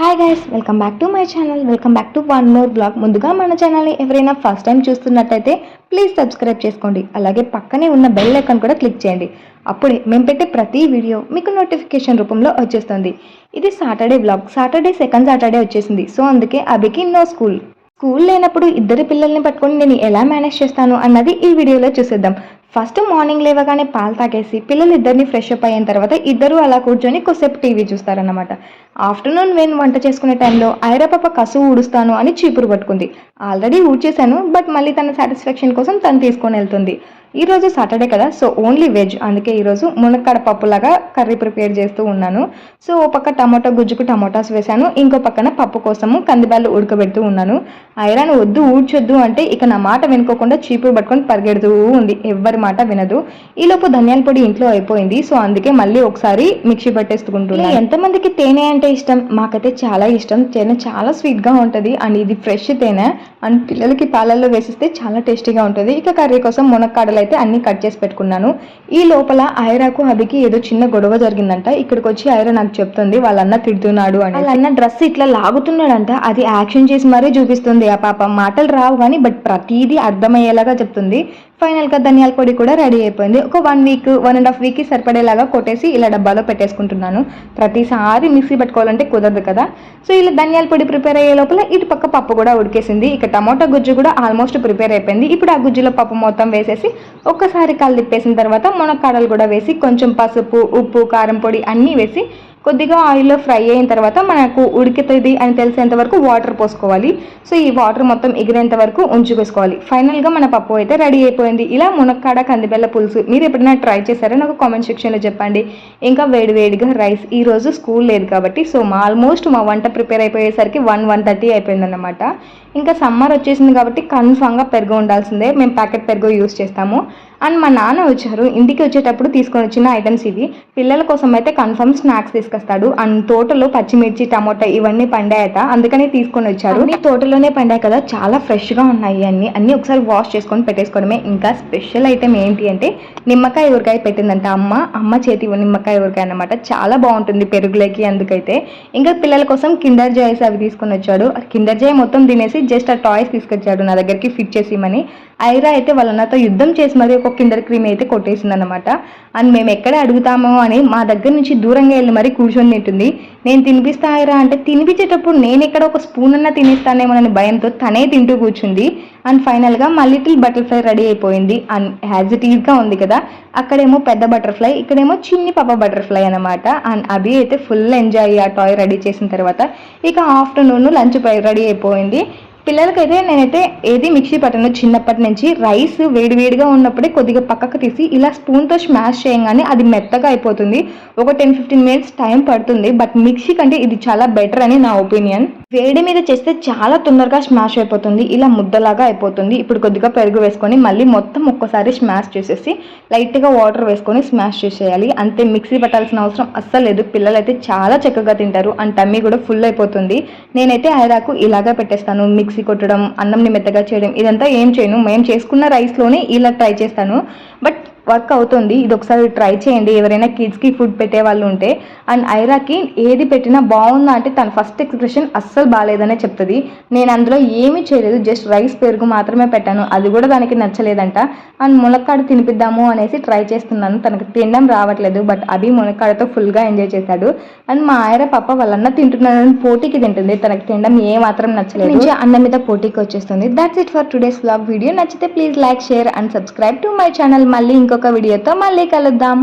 Hi guys welcome back to my channel welcome back to one more blog ముందుగా మన ఛానల్ని ఎవరైనా first time చూస్తున్నట్టయితే ప్లీజ్ సబ్స్క్రైబ్ చేసుకోండి. అలాగే పక్కనే ఉన్న బెల్ ఐకాన్ కూడా క్లిక్ చేయండి. అప్పుడే మేము పెట్టే ప్రతి వీడియో మీకు నోటిఫికేషన్ రూపంలో వచ్చేస్తుంది. ఇది Saturday blog Saturday second Saturday వచ్చేసింది. సో అందుకే అభికి నో స్కూల్ స్కూల్ లేనప్పుడు ఇద్దరు పిల్లల్ని పట్టుకొని నేను ఎలా మేనేజ్ చేస్తాను అన్నది ఈ వీడియోలో చూసేద్దాం. ఫస్ట్ మార్నింగ్ లేవగానే పాలు తాగేసి పిల్లలు ఇద్దరిని ఫ్రెష్ అప్ అయిన తర్వాత ఇద్దరు అలా కూర్చొని కొద్దిసేపు టీవీ చూస్తారన్నమాట. ఆఫ్టర్నూన్ నేను వంట చేసుకునే టైంలో ఐరాపప్ప కసు ఊడుస్తాను అని చీపురు పట్టుకుంది. ఆల్రెడీ ఊడ్చేశాను బట్ మళ్ళీ తన సాటిస్ఫాక్షన్ కోసం తను తీసుకొని వెళ్తుంది. ఈరోజు సాటర్డే కదా సో ఓన్లీ వెజ్. అందుకే ఈరోజు మునక్కాడ పప్పులాగా కర్రీ ప్రిపేర్ చేస్తూ ఉన్నాను. సో ఓ పక్క టమాటో గుజ్జుకు టమాటాస్ వేశాను. ఇంకో పక్కన పప్పు కోసము కందిబ్యాలు ఉడకబెడుతూ ఉన్నాను. ఐరన్ వద్దు ఊడ్చొద్దు అంటే ఇక నా మాట వినుకోకుండా చీపురు పట్టుకొని పరిగెడుతూ ఉంది. ఎవ్వరి మాట వినదు. ఈలోపు ధనియాల పొడి ఇంట్లో అయిపోయింది. సో అందుకే మళ్ళీ ఒకసారి మిక్సీ పట్టేసుకుంటున్నాను. ఎంతమందికి తేనె అంటే ఇష్టం? మాకైతే చాలా ఇష్టం. తేనె చాలా స్వీట్గా ఉంటుంది. అండ్ ఇది ఫ్రెష్ తేనె. అండ్ పిల్లలకి పాలల్లో వేసిస్తే చాలా టేస్టీగా ఉంటుంది. ఇక కర్రీ కోసం మునక్కాడలు అయితే అన్ని కట్ చేసి పెట్టుకున్నాను. ఈ లోపల ఐరాకు హబికి ఏదో చిన్న గొడవ జరిగిందంట. ఇక్కడికి వచ్చి ఐరా నాకు చెప్తుంది వాళ్ళన్న తిడుతున్నాడు అని. వాళ్ళన్న డ్రెస్ ఇట్లా లాగుతున్నాడంట. అది యాక్షన్ చేసి మరీ చూపిస్తుంది. ఆ పాప మాటలు రావు కానీ బట్ ప్రతిదీ అర్థమయ్యేలాగా చెప్తుంది. ఫైనల్గా ధనియాల పొడి కూడా రెడీ అయిపోయింది. ఒక one week one and half వీక్కి సరిపడేలాగా కొట్టేసి ఇలా డబ్బాలో పెట్టేసుకుంటున్నాను. ప్రతిసారి మిక్సీ పెట్టుకోవాలంటే కుదరదు కదా. సో ఇలా ధనియాల పొడి ప్రిపేర్ అయ్యే లోపల ఇటు పక్క పప్పు కూడా ఉడికేసింది. ఇక టమాటా గుజ్జు కూడా ఆల్మోస్ట్ ప్రిపేర్ అయిపోయింది. ఇప్పుడు ఆ గుజ్జులో పప్పు మొత్తం వేసేసి ఒక్కసారి కలిపేసిన తర్వాత మునక్కాడలు కూడా వేసి కొంచెం పసుపు ఉప్పు కారం పొడి అన్నీ వేసి కొద్దిగా ఆయిల్లో ఫ్రై అయిన తర్వాత మనకు ఉడికితుంది అని తెలిసేంత వరకు వాటర్ పోసుకోవాలి. సో ఈ వాటర్ మొత్తం ఎగిరేంత వరకు ఉంచుకోవాలి ఫైనల్గా మన పప్పు అయితే రెడీ అయిపోయింది. ఇలా మునక్కాడ కందిబెల్ల పులుసు మీరు ఎప్పుడైనా ట్రై చేశారో? నాకు కామెంట్ సెక్షన్లో చెప్పండి. ఇంకా వేడివేడిగా రైస్ ఈ రోజు స్కూల్ లేదు కాబట్టి సో మా ఆల్మోస్ట్ మా వంట ప్రిపేర్ అయిపోయేసరికి వన్ వన్ థర్టీ అయిపోయిందన్నమాట. ఇంకా సమ్మర్ వచ్చేసింది కాబట్టి కన్ఫామ్గా పెరుగు ఉండాల్సిందే. మేము ప్యాకెట్ పెరుగు యూస్ చేస్తాము. అండ్ మా నాన్న వచ్చారు. ఇంటికి వచ్చేటప్పుడు తీసుకొని వచ్చిన ఐటమ్స్ ఇవి. పిల్లల కోసం అయితే కన్ఫర్మ్ స్నాక్స్ తీసుకొస్తాడు. అండ్ తోటలో పచ్చిమిర్చి టమోటా ఇవన్నీ పండాయట. అందుకని తీసుకొని వచ్చారు. మీ తోటలోనే పండాయి కదా. చాలా ఫ్రెష్గా ఉన్నాయి అన్ని అన్ని ఒకసారి వాష్ చేసుకొని పెట్టేసుకోవడమే. ఇంకా స్పెషల్ ఐటెం ఏంటి అంటే నిమ్మకాయ ఊరకాయ పెట్టిందంట అమ్మ. అమ్మ చేతి నిమ్మకాయ ఊరకాయ అన్నమాట. చాలా బాగుంటుంది పెరుగులకి అందుకైతే. ఇంకా పిల్లల కోసం కిండర్ జాయ్స్ అవి తీసుకొని వచ్చాడు. కిండర్ జాయ్ మొత్తం తినేసి జస్ట్ ఆ టాయ్స్ తీసుకొచ్చాడు నా దగ్గరికి ఫిట్ చేసి ఇమ్మని ఐరా అయితే వాళ్ళ నాతో యుద్ధం చేసి మరి ఒక కిండర్ క్రీమ్ అయితే కొట్టేసింది అనమాట అండ్ మేము ఎక్కడ అడుగుతామో అని మా దగ్గర నుంచి దూరంగా వెళ్ళి మరి కూర్చొని తింటుంది నేను తినిపిస్తాయిరా అంటే తినిపించేటప్పుడు నేను ఎక్కడ ఒక స్పూన్ అన్నా తినేస్తానేమోనని భయంతో తనే తింటూ కూర్చుంది. అండ్ ఫైనల్గా మా లిటిల్ బటర్ఫ్లై రెడీ అయిపోయింది. అండ్ హ్యాజ్ ఇట్ ఈజ్గా ఉంది కదా. అక్కడేమో పెద్ద బటర్ఫ్లై ఇక్కడేమో చిన్ని పాప బటర్ఫ్లై అనమాట అండ్ అభి అయితే ఫుల్ ఎంజాయ్ ఆ టాయ్ రెడీ చేసిన తర్వాత ఇక ఆఫ్టర్నూన్ లంచ్ రెడీ అయిపోయింది. పిల్లలకైతే నేనైతే ఏది మిక్సీ పట్టను. చిన్నప్పటి నుంచి రైస్ వేడివేడిగా ఉన్నప్పుడే కొద్దిగా పక్కకు తీసి ఇలా స్పూన్తో స్మాష్ చేయగానే అది మెత్తగా అయిపోతుంది. ఒక టెన్ ఫిఫ్టీన్ మినిట్స్ టైం పడుతుంది. బట్ మిక్సీ కంటే ఇది చాలా బెటర్ అని నా ఒపీనియన్ వేడి మీద చేస్తే చాలా తొందరగా స్మాష్ అయిపోతుంది ఇలా ముద్దలాగా అయిపోతుంది. ఇప్పుడు కొద్దిగా పెరుగు వేసుకొని మళ్ళీ మొత్తం ఒక్కసారి స్మాష్ చేసేసి లైట్గా వాటర్ వేసుకొని స్మాష్ చేసేయాలి. అంతే మిక్సీ పట్టాల్సిన అవసరం అస్సలు లేదు. పిల్లలైతే చాలా చక్కగా తింటారు. అండ్ టమ్మీ కూడా ఫుల్ అయిపోతుంది. నేనైతే హైరాకు ఇలాగా పెట్టేస్తాను. మిక్సీ కొట్టడం అన్నంని మెత్తగా చేయడం ఇదంతా ఏం చేయను. మేము చేసుకున్న రైస్లోనే ఇలా ట్రై చేస్తాను. బట్ వర్క్ అవుతుంది. ఇది ఒకసారి ట్రై చేయండి. ఎవరైనా కిడ్స్కి ఫుడ్ పెట్టే వాళ్ళు ఉంటే. అండ్ ఐరాకి ఏది పెట్టినా బాగుందా అంటే తన ఫస్ట్ ఎక్స్ప్రెషన్ అస్సలు బాగాలేదనే చెప్తుంది. నేను అందులో ఏమీ చేయలేదు. జస్ట్ రైస్ పెరుగు మాత్రమే పెట్టాను. అది కూడా దానికి నచ్చలేదంట. అండ్ మునక్కాడ తినిపిద్దాము అనేసి ట్రై చేస్తున్నాను. తనకు తినడం రావట్లేదు. బట్ అది మునక్కాడతో ఫుల్గా ఎంజాయ్ చేశాడు. అండ్ మా ఆయన పాప వాళ్ళన్న తింటున్నాను పోటీకి తింటుంది. తనకు తినడం ఏ మాత్రం నచ్చలేదు. నుంచి అన్నం మీద పోటీకి వచ్చేస్తుంది. That's it for today's blog video నచ్చితే please like share and subscribe to my channel మళ్ళీ ఇంకొక వీడియోతో మళ్ళీ కలుద్దాం.